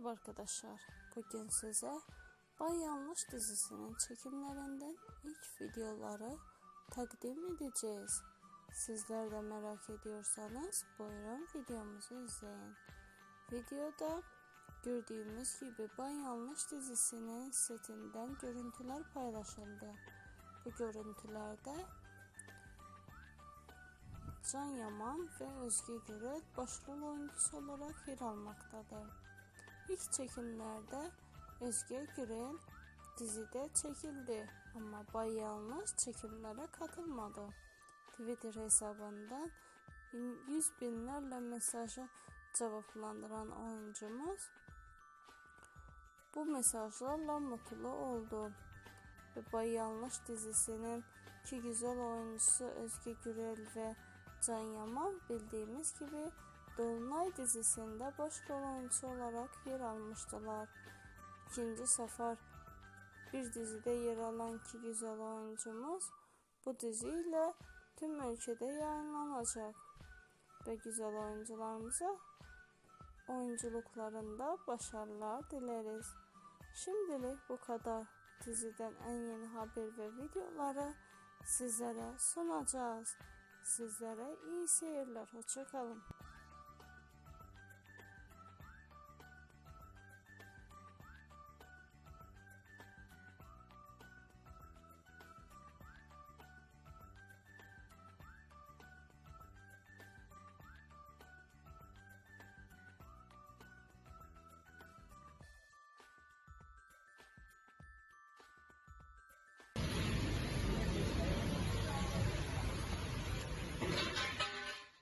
Merhaba arkadaşlar. Bugün size Bay Yanlış dizisinin çekimlerinden ilk videoları takdim edeceğiz. Sizler de merak ediyorsanız buyurun videomuzu izleyin. Videoda gördüğümüz gibi Bay Yanlış dizisinin setinden görüntüler paylaşıldı. Bu görüntülerde Can Yaman ve Özge Gürel başrol oyuncusu olarak yer almaktadır. İlk çekimlerde Özge Gürel dizide çekildi ama Bay Yalnız çekimlere katılmadı. Twitter hesabından yüz binlerle mesajı cevaplandıran oyuncumuz bu mesajlarla mutlu oldu. Ve Bay Yanlış dizisinin iki güzel oyuncusu Özge Gürel ve Can Yaman bildiğimiz gibi Dolunay dizisinde başrol oyuncusu olarak yer almıştılar. İkinci sefer bir dizide yer alan iki güzel oyuncumuz bu diziyle tüm ülkede yayınlanacak. Ve güzel oyuncularımıza oyunculuklarında başarılar dileriz. Şimdilik bu kadar. Diziden en yeni haber ve videoları sizlere sunacağız. Sizlere iyi seyirler. Hoşçakalın.